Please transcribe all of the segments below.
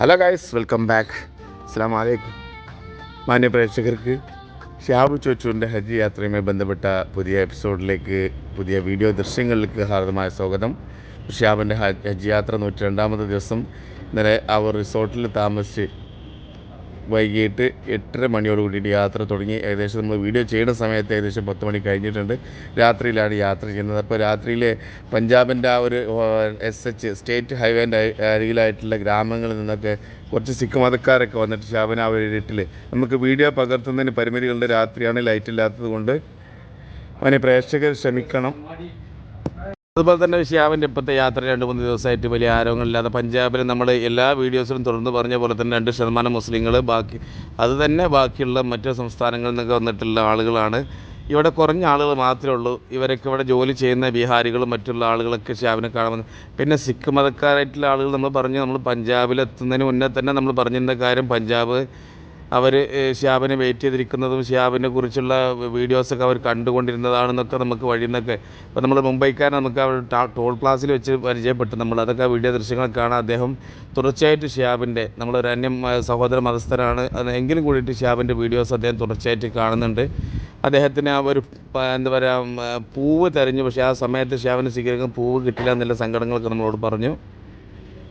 Hello guys welcome back അസ്സാം വലൈക്കും മാന്യ പ്രേക്ഷകർക്ക് ഷാബു ചോച്ചുവിന്റെ ഹജ്ജ് യാത്രയുമായി ബന്ധപ്പെട്ട പുതിയ എപ്പിസോഡിലേക്ക് പുതിയ വീഡിയോ ദൃശ്യങ്ങളിലേക്ക് ഹാർദമായ സ്വാഗതം. ഷാബിന്റെ ഹജ്ജ് യാത്ര നൂറ്റി രണ്ടാമത്തെ ദിവസം. ഇന്നലെ അവർ റിസോർട്ടിൽ താമസിച്ച് വൈകിട്ട് എട്ടര മണിയോട് കൂടിയിട്ട് യാത്ര തുടങ്ങി. ഏകദേശം നമ്മൾ വീഡിയോ ചെയ്യുന്ന സമയത്ത് ഏകദേശം പത്ത് മണി കഴിഞ്ഞിട്ടുണ്ട്. രാത്രിയിലാണ് യാത്ര ചെയ്യുന്നത്. അപ്പോൾ രാത്രിയിൽ പഞ്ചാബിന്റെ ആ ഒരു എസ് എച്ച് സ്റ്റേറ്റ് ഹൈവേന്റെ അരികിലായിട്ടുള്ള ഗ്രാമങ്ങളിൽ നിന്നൊക്കെ കുറച്ച് സിഖ് മതക്കാരൊക്കെ വന്നിട്ട് ശാപന ആ ഒരു നമുക്ക് വീഡിയോ പകർത്തുന്നതിന് പരിമിതികളുണ്ട്. രാത്രിയാണ് ലൈറ്റ് ഇല്ലാത്തത് കൊണ്ട്. അവനെ പ്രേക്ഷകർ ക്ഷമിക്കണം. അതുപോലെ തന്നെ ഷിയാബിന്റെ ഇപ്പോഴത്തെ യാത്ര രണ്ട് മൂന്ന് ദിവസമായിട്ട് വലിയ ആരോഗ്യമില്ലാതെ പഞ്ചാബിൽ നമ്മൾ എല്ലാ വീഡിയോസിലും തുടർന്ന് പറഞ്ഞ പോലെ തന്നെ രണ്ട് ശതമാനം മുസ്ലിങ്ങൾ ബാക്കി. അത് തന്നെ ബാക്കിയുള്ള മറ്റു സംസ്ഥാനങ്ങളിൽ നിന്നൊക്കെ വന്നിട്ടുള്ള ആളുകളാണ്. ഇവിടെ കുറഞ്ഞ ആളുകൾ മാത്രമേ ഉള്ളൂ. ഇവരൊക്കെ ഇവിടെ ജോലി ചെയ്യുന്ന ബീഹാരികളും മറ്റുള്ള ആളുകളൊക്കെ ഷിയാബിനെ കാണുന്നത്. പിന്നെ സിഖ് മതക്കാരായിട്ടുള്ള ആളുകൾ നമ്മൾ പറഞ്ഞു നമ്മൾ പഞ്ചാബിലെത്തുന്നതിന് മുന്നേ തന്നെ നമ്മൾ പറഞ്ഞിരുന്ന കാര്യം പഞ്ചാബ് അവർ ഷിയാബിനെ വെയിറ്റ് ചെയ്തിരിക്കുന്നതും ഷിയാബിനെ കുറിച്ചുള്ള വീഡിയോസൊക്കെ അവർ കണ്ടുകൊണ്ടിരുന്നതാണെന്നൊക്കെ നമുക്ക് വഴിയിൽ നിന്നൊക്കെ. ഇപ്പോൾ നമ്മൾ മുംബൈക്കാരൻ നമുക്ക് അവർ ടോൾ പ്ലാസിൽ വെച്ച് പരിചയപ്പെട്ടു. നമ്മൾ അതൊക്കെ വീഡിയോ ദൃശ്യങ്ങൾ കാണാൻ അദ്ദേഹം തുടർച്ചയായിട്ട് ഷിയാബിന്റെ നമ്മളൊരു അന്യം സഹോദര മതസ്ഥരാണ് എങ്കിലും കൂടിയിട്ട് ഷിയാബിന്റെ വീഡിയോസ് അദ്ദേഹം തുടർച്ചയായിട്ട് കാണുന്നുണ്ട്. അദ്ദേഹത്തിന് ആ ഒരു എന്താ പറയുക പൂവ് തെരഞ്ഞു. പക്ഷേ ആ സമയത്ത് ഷിയാബിന് സ്വീകരിക്കുന്ന പൂവ് കിട്ടില്ല എന്നുള്ള സങ്കടങ്ങളൊക്കെ നമ്മളോട് പറഞ്ഞു.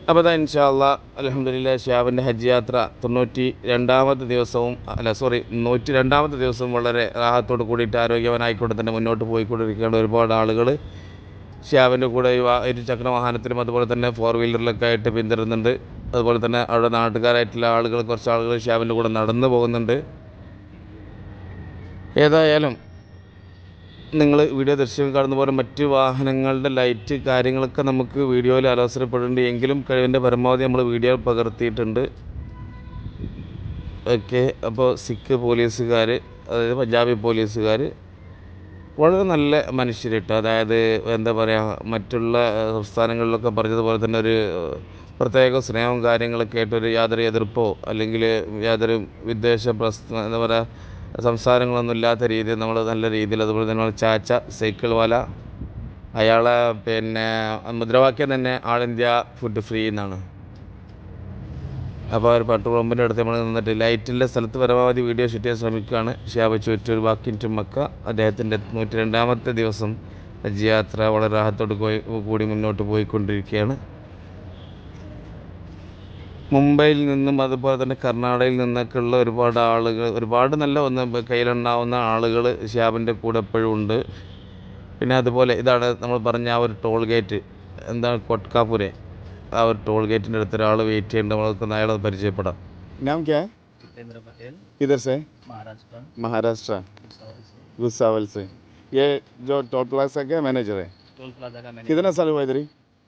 അപ്പോൾ അതാ ഇൻഷാല്ല അലഹമ്മദില്ല ഷിയാബിന്റെ ഹജ്ജ് യാത്ര തൊണ്ണൂറ്റി രണ്ടാമത്തെ ദിവസവും അല്ല സോറി നൂറ്റി രണ്ടാമത്തെ ദിവസവും വളരെ റാഹത്തോട് കൂടിയിട്ട് ആരോഗ്യവനായിക്കൊണ്ട് തന്നെ മുന്നോട്ട് പോയിക്കൊണ്ടിരിക്കുകയാണ് ഒരുപാട് ആളുകൾ ഷിയാബിന്റെ കൂടെ ഇരുചക്ര വാഹനത്തിലും അതുപോലെ തന്നെ ഫോർ വീലറിലൊക്കെ ആയിട്ട് പിന്തുടരുന്നുണ്ട് അതുപോലെ തന്നെ അവിടെ നാട്ടുകാരായിട്ടുള്ള ആളുകൾ കുറച്ച് ആളുകൾ ഷിയാബിന്റെ കൂടെ നടന്നു പോകുന്നുണ്ട്. ഏതായാലും നിങ്ങൾ വീഡിയോ ദൃശ്യം കാണുന്ന പോലെ മറ്റ് വാഹനങ്ങളുടെ ലൈറ്റ് കാര്യങ്ങളൊക്കെ നമുക്ക് വീഡിയോയിൽ അലോസരപ്പെടുന്നുണ്ട് എങ്കിലും കഴിവിന്റെ പരമാവധി നമ്മൾ വീഡിയോ പകർത്തിയിട്ടുണ്ട്. ഓക്കെ അപ്പോൾ സിഖ് പോലീസുകാർ അതായത് പഞ്ചാബി പോലീസുകാർ വളരെ നല്ല മനുഷ്യരിട്ട് അതായത് എന്താ പറയുക മറ്റുള്ള സംസ്ഥാനങ്ങളിലൊക്കെ പറഞ്ഞതുപോലെ തന്നെ ഒരു പ്രത്യേക സ്നേഹവും കാര്യങ്ങളൊക്കെ ആയിട്ടൊരു യാതൊരു എതിർപ്പോ അല്ലെങ്കിൽ യാതൊരു വിദ്വേഷ പ്രശ്ന എന്താ പറയുക സംസാരങ്ങളൊന്നും ഇല്ലാത്ത രീതിയിൽ നമ്മൾ നല്ല രീതിയിൽ അതുപോലെ തന്നെ ചാച്ച സൈക്കിൾ വാല അയാളെ പിന്നെ മുദ്രാവാക്യം തന്നെ ആൾ ഇന്ത്യ ഫുഡ് ഫ്രീ എന്നാണ്. അപ്പോൾ ഒരു പെട്രോൾ പമ്പിന്റെ അടുത്ത് നമ്മൾ നിന്നിട്ട് ലൈറ്റിന്റെ സ്ഥലത്ത് പരമാവധി വീഡിയോ ഷൂട്ട് ചെയ്യാൻ ശ്രമിക്കുകയാണ്. Shihab Chottur back in Mecca. അദ്ദേഹത്തിന്റെ നൂറ്റി രണ്ടാമത്തെ ദിവസം ഹജ്ജ് യാത്ര വളരെ റാഹത്തോട് കൂടി മുന്നോട്ട് പോയിക്കൊണ്ടിരിക്കുകയാണ്. മുംബൈയിൽ നിന്നും അതുപോലെ തന്നെ കർണാടകയിൽ നിന്നൊക്കെ ഉള്ള ഒരുപാട് ആളുകൾ ഒരുപാട് നല്ല ഒന്ന് കയ്യിലുണ്ടാവുന്ന ആളുകൾ ഷിയാബിൻ്റെ കൂടെ എപ്പോഴും ഉണ്ട് പിന്നെ അതുപോലെ ഇതാണ് നമ്മൾ പറഞ്ഞ ആ ഒരു ടോൾ ഗേറ്റ് എന്താണ് കൊട്കാപുരെ ആ ഒരു ടോൾ ഗേറ്റിൻ്റെ അടുത്ത് ഒരാൾ വെയിറ്റ് ചെയ്യുന്നുണ്ട് നമ്മൾക്ക് അയാളെ പരിചയപ്പെടാം नाम क्या है जितेंद्र पटेल किधर से महाराष्ट्र महाराष्ट्र भुसावल से भुसावल से ये जो टोल प्लाजा का मैनेजर है टोल प्लाजा का मैंने कितना साल हुआ इधर ही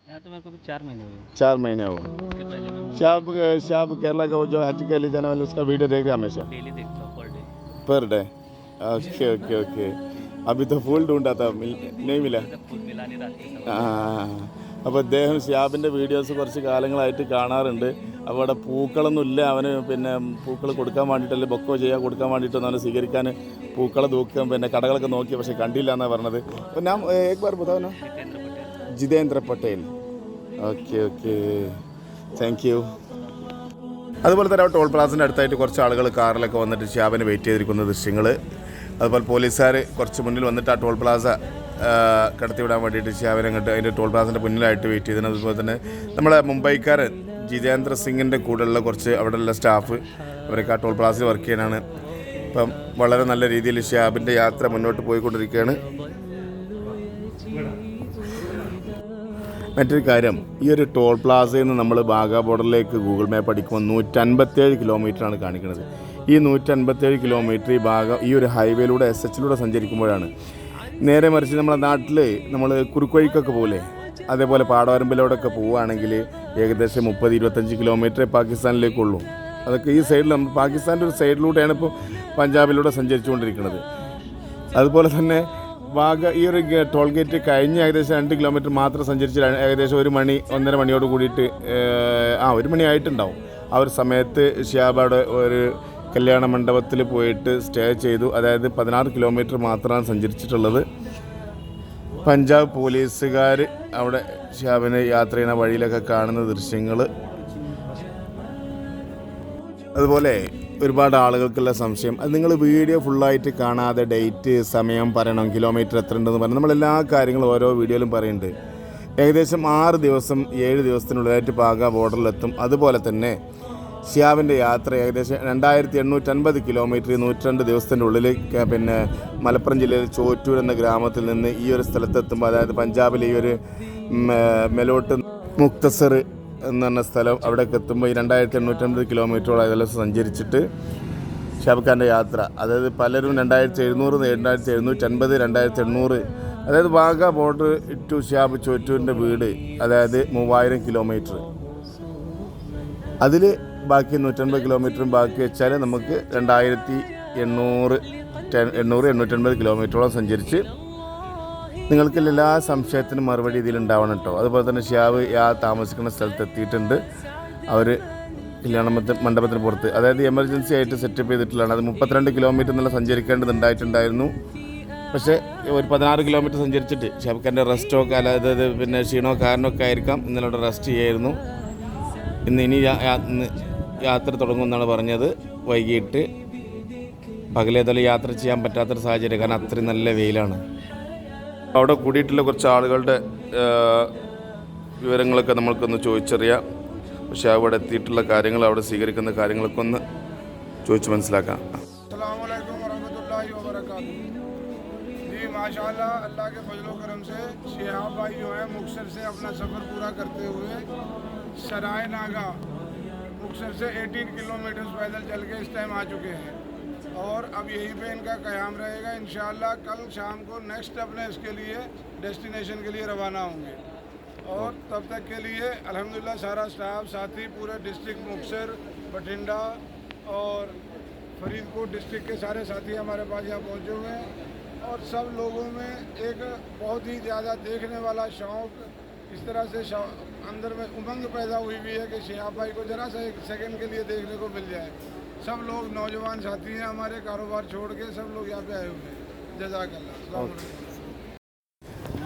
यहाँ तो मेरे को भी चार महीने हुए चार महीने हुआ उसके पहले मैं शाब शाब केरला का वो जो हज के लिए जाने वाले उसका वीडियो देख रहे हैं हमेशा डेली देखता हूँ per day per day okay okay okay अभी तो फूल ढूंढा था मिल, नहीं मिला जब फूल मिला नहीं रात के समय ആ അപ്പോൾ അദ്ദേഹം ഷിയാബിൻ്റെ വീഡിയോസ് കുറച്ച് കാലങ്ങളായിട്ട് കാണാറുണ്ട് അപ്പോൾ അവിടെ പൂക്കളൊന്നും ഇല്ല അവന് പിന്നെ പൂക്കൾ കൊടുക്കാൻ വേണ്ടിയിട്ടല്ലേ ബൊക്കോ ചെയ്യാൻ കൊടുക്കാൻ വേണ്ടിയിട്ടൊന്നും അവന് സ്വീകരിക്കാൻ പൂക്കളെ തൂക്കം പിന്നെ കടകളൊക്കെ നോക്കി പക്ഷേ കണ്ടില്ല എന്നാണ് പറഞ്ഞത് അപ്പോൾ ഞാൻ ഏക് bar ബതാവോ Jitendra Patel Jitendra Patel okay okay thank you അതുപോലെ തന്നെ ടോൾ പ്ലാസിന്റെ അടുത്തായിട്ട് കുറച്ച് ആളുകൾ കാറിലൊക്കെ വന്നിട്ട് ഷാബിനെ വെയിറ്റ് ചെയ്തിരിക്കുന്ന ദൃശ്യങ്ങൾ. അതുപോലെ പോലീസുകാർ കുറച്ച് മുന്നിൽ വന്നിട്ട് ആ ടോൾ പ്ലാസ കടത്തിവിടാൻ വേണ്ടിയിട്ട് ഷാബിനെ അങ്ങോട്ട് അതിന്റെ ടോൾ പ്ലാസിന്റെ മുന്നിലായിട്ട് വെയിറ്റ് ചെയ്തിരുന്നു അതുപോലെ തന്നെ നമ്മളെ മുംബൈക്കാരൻ ജിതേന്ദ്ര സിംഗിന്റെ കൂടെയുള്ള കുറച്ച് അവിടെയുള്ള സ്റ്റാഫ് അവരൊക്കെ ആ ടോൾ പ്ലാസിൽ വർക്ക് ചെയ്യാനാണ്. ഇപ്പം വളരെ നല്ല രീതിയിൽ ഷാബിന്റെ യാത്ര മുന്നോട്ട് പോയിക്കൊണ്ടിരിക്കുകയാണ്. മറ്റൊരു കാര്യം ഈ ഒരു ടോൾ പ്ലാസയിൽ നിന്ന് നമ്മൾ ബാഗ ബോർഡറിലേക്ക് ഗൂഗിൾ മാപ്പ് അടിക്കുമ്പോൾ നൂറ്റൻപത്തേഴ് കിലോമീറ്ററാണ് കാണിക്കുന്നത്. ഈ നൂറ്റൻപത്തേഴ് കിലോമീറ്റർ ഈ ഭാഗം ഈ ഒരു ഹൈവേയിലൂടെ എസ് എച്ചിലൂടെ സഞ്ചരിക്കുമ്പോഴാണ്. നേരെ മറിച്ച് നമ്മുടെ നാട്ടിൽ നമ്മൾ കുറുക്കുവഴിക്കൊക്കെ പോലെ അതേപോലെ പാടവരമ്പിലോടൊക്കെ പോവുകയാണെങ്കിൽ ഏകദേശം മുപ്പത് ഇരുപത്തഞ്ച് കിലോമീറ്റർ പാകിസ്ഥാനിലേക്കുള്ളൂ. അതൊക്കെ ഈ സൈഡിൽ നമ്മൾ പാകിസ്ഥാന്റെ ഒരു സൈഡിലൂടെയാണ് ഇപ്പോൾ പഞ്ചാബിലൂടെ സഞ്ചരിച്ചുകൊണ്ടിരിക്കുന്നത്. അതുപോലെ തന്നെ വാഗ ഈ ഒരു ടോൾ ഗേറ്റ് കഴിഞ്ഞ് ഏകദേശം രണ്ട് കിലോമീറ്റർ മാത്രം സഞ്ചരിച്ച് ഏകദേശം ഒരു മണി ഒന്നര മണിയോട് കൂടിയിട്ട് ആ ഒരു മണി ആയിട്ടുണ്ടാവും. ആ ഒരു സമയത്ത് ഷിയാബയുടെ ഒരു കല്യാണ മണ്ഡപത്തിൽ പോയിട്ട് സ്റ്റേ ചെയ്തു. അതായത് പതിനാറ് കിലോമീറ്റർ മാത്രമാണ് സഞ്ചരിച്ചിട്ടുള്ളത്. പഞ്ചാബ് പോലീസുകാർ അവിടെ ഷിയാബിനെ യാത്ര ചെയ്യുന്ന വഴിയിലൊക്കെ കാണുന്ന ദൃശ്യങ്ങൾ അതുപോലെ ഒരുപാട് ആളുകൾക്കുള്ള സംശയം. അത് നിങ്ങൾ വീഡിയോ ഫുള്ളായിട്ട് കാണാതെ ഡേറ്റ് സമയം പറയണം കിലോമീറ്റർ എത്ര ഉണ്ടെന്ന് പറയണം നമ്മളെല്ലാ കാര്യങ്ങളും ഓരോ വീഡിയോയിലും പറയുന്നുണ്ട് ഏകദേശം ആറ് ദിവസം ഏഴ് ദിവസത്തിനുള്ളിലായിട്ട് പാക ബോർഡറിലെത്തും. അതുപോലെ തന്നെ ഷിയാവിന്റെ യാത്ര ഏകദേശം രണ്ടായിരത്തി എണ്ണൂറ്റൻപത് കിലോമീറ്റർ നൂറ്റിരണ്ട് ദിവസത്തിന്റെ ഉള്ളിൽ പിന്നെ മലപ്പുറം ജില്ലയിൽ ചോറ്റൂർ എന്ന ഗ്രാമത്തിൽ നിന്ന് ഈ ഒരു സ്ഥലത്തെത്തുമ്പോൾ അതായത് പഞ്ചാബിലെ ഈ ഒരു മെലോട്ട് മുക്തസർ എന്ന് പറഞ്ഞ സ്ഥലം അവിടേക്ക് എത്തുമ്പോൾ ഈ രണ്ടായിരത്തി എണ്ണൂറ്റമ്പത് കിലോമീറ്ററോളം ഏകദേശം സഞ്ചരിച്ചിട്ട് ഷാബ് യാത്ര. അതായത് പലരും രണ്ടായിരത്തി എഴുന്നൂറ് രണ്ടായിരത്തി എഴുന്നൂറ്റൻപത് രണ്ടായിരത്തി എണ്ണൂറ് അതായത് വാഗ ബോർഡർ ടു ഷാബ് ചോറ്റൂരിന്റെ വീട്. അതായത് മൂവായിരം കിലോമീറ്റർ അതിൽ ബാക്കി നൂറ്റൻപത് കിലോമീറ്ററും ബാക്കി വെച്ചാൽ നമുക്ക് രണ്ടായിരത്തി എണ്ണൂറ് എണ്ണൂറ് എണ്ണൂറ്റൻപത് കിലോമീറ്ററോളം സഞ്ചരിച്ച് നിങ്ങൾക്ക് എല്ലാ സംശയത്തിനും മറുപടി ഇതിലുണ്ടാവണം കേട്ടോ. അതുപോലെ തന്നെ ഷിയാവ് ആ താമസിക്കുന്ന സ്ഥലത്ത് എത്തിയിട്ടുണ്ട്. അവർ കല്യാണ മണ്ഡപത്തിന് പുറത്ത്. അതായത് എമർജൻസി ആയിട്ട് സെറ്റപ്പ് ചെയ്തിട്ടുള്ളതാണ്. അത് മുപ്പത്തിരണ്ട് കിലോമീറ്റർ എന്നുള്ള സഞ്ചരിക്കേണ്ടതുണ്ടായിട്ടുണ്ടായിരുന്നു. പക്ഷേ ഒരു പതിനാറ് കിലോമീറ്റർ സഞ്ചരിച്ചിട്ട് ഷാബിഖാന്റെ റെസ്റ്റോ അതായത് പിന്നെ ക്ഷീണോ കാരനൊക്കെ ആയിരിക്കാം ഇന്നലെ റെസ്റ്റ് ചെയ്യായിരുന്നു. ഇന്ന് ഇനി യാത്ര തുടങ്ങുമെന്നാണ് പറഞ്ഞത്. വൈകിട്ട് പകലേതായാലും യാത്ര ചെയ്യാൻ പറ്റാത്തൊരു സാഹചര്യം. കാരണം അത്രയും നല്ല വെയിലാണ്. അവിടെ കൂടിയിട്ടുള്ള കുറച്ച് ആളുകളുടെ ആ, വിവരങ്ങളൊക്കെ നമ്മൾക്കൊന്ന് ചോദിച്ചറിയാം പക്ഷേ അവിടെ എത്തിയിട്ടുള്ള കാര്യങ്ങൾ അവിടെ സ്വീകരിക്കുന്ന കാര്യങ്ങളൊക്കെ ഒന്ന് ചോദിച്ച് മനസ്സിലാക്കാം अल्लाम वरहमतुल्लाहि वबरकातुहू जी माशाल्लाह अल्लाह के फजलो करम से शिहाब भाई जो है मुक्सर से अपना सफ़र पूरा करते हुए सराय नागा मुक्सर से 18 किलोमीटर पैदल चल के इस टाइम आ चुके हैं और अब यहीं पे इनका क्याम रहेगा। इन कल शाम को नेक्स्ट अपने इसके लिए डेस्टिनेशन के लिए रवाना होंगे। और तब तक के लिए अल्हम्दुलिल्लाह सारा स्टाफ साथी, पूरे डिस्ट्रिक्ट मुक्सर बठिंडा और फरीदकोट डिस्ट्रिक्ट के सारे साथी हमारे पास यहाँ पहुँचे हुए हैं। और सब लोगों में एक बहुत ही ज़्यादा देखने वाला शौक़ इस तरह से अंदर में उमंग पैदा हुई हुई है कि शिहाब भाई को ज़रा सा एक सेकेंड के लिए देखने को मिल जाए। सब लोग नौजवान साथी हैं हमारे कारोबार छोड़ के सब लोग यहाँ पे आए हुए हैं जजाकल्ला अस्सलाम वालेकुम।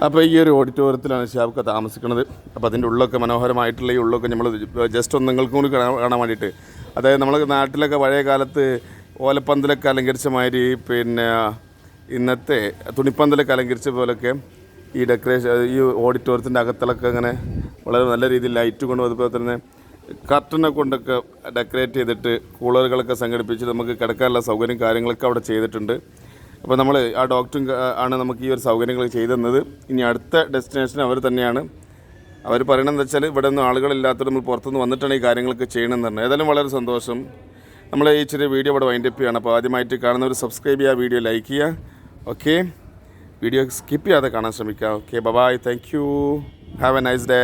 അപ്പോൾ ഈ ഒരു ഓഡിറ്റോറിയത്തിലാണ് ഷാബ് താമസിക്കുന്നത് അപ്പോൾ അതിൻ്റെ ഉള്ളൊക്കെ മനോഹരമായിട്ടുള്ള ഈ ഉള്ളൊക്കെ നമ്മൾ ജസ്റ്റ് ഒന്ന് നിങ്ങൾക്കും കൂടി കാണാൻ കാണാൻ വേണ്ടിയിട്ട് അതായത് നമ്മളെ നാട്ടിലൊക്കെ പഴയ കാലത്ത് ഓലപ്പന്തലൊക്കെ അലങ്കരിച്ച മാതിരി പിന്നെ ഇന്നത്തെ തുണിപ്പന്തലൊക്കെ അലങ്കരിച്ച പോലൊക്കെ ഈ ഡെക്കറേഷൻ ഈ ഓഡിറ്റോറിയത്തിൻ്റെ അകത്തിലൊക്കെ അങ്ങനെ വളരെ നല്ല രീതിയിൽ ലൈറ്റ് കൊണ്ടും അതുപോലെ തന്നെ കർട്ടനെ കൊണ്ടൊക്കെ ഡെക്കറേറ്റ് ചെയ്തിട്ട് കൂളറുകളൊക്കെ സംഘടിപ്പിച്ച് നമുക്ക് കിടക്കാനുള്ള സൗകര്യം കാര്യങ്ങളൊക്കെ അവിടെ ചെയ്തിട്ടുണ്ട്. അപ്പോൾ നമ്മൾ ആ ഡോക്ടറും ആണ് നമുക്ക് ഈ ഒരു സൗകര്യങ്ങൾ ചെയ്തു തന്നത് ഇനി അടുത്ത ഡെസ്റ്റിനേഷൻ അവർ തന്നെയാണ്. അവർ പറയണതെന്ന് വെച്ചാൽ ഇവിടെ നിന്ന് ആളുകളില്ലാത്തത് നമ്മൾ പുറത്തുനിന്ന് വന്നിട്ടാണ് ഈ കാര്യങ്ങളൊക്കെ ചെയ്യണമെന്ന് പറഞ്ഞത്. ഏതായാലും വളരെ സന്തോഷം. നമ്മൾ ഈ ചെറിയ വീഡിയോ ഇവിടെ വൈൻഡപ്പ് ചെയ്യുകയാണ് അപ്പോൾ ആദ്യമായിട്ട് കാണുന്നവർ സബ്സ്ക്രൈബ് ചെയ്യുക വീഡിയോ ലൈക്ക് ചെയ്യുക. ഓക്കെ വീഡിയോ സ്കിപ്പ് ചെയ്യാതെ കാണാൻ ശ്രമിക്കുക. Okay bye bye thank you have a nice day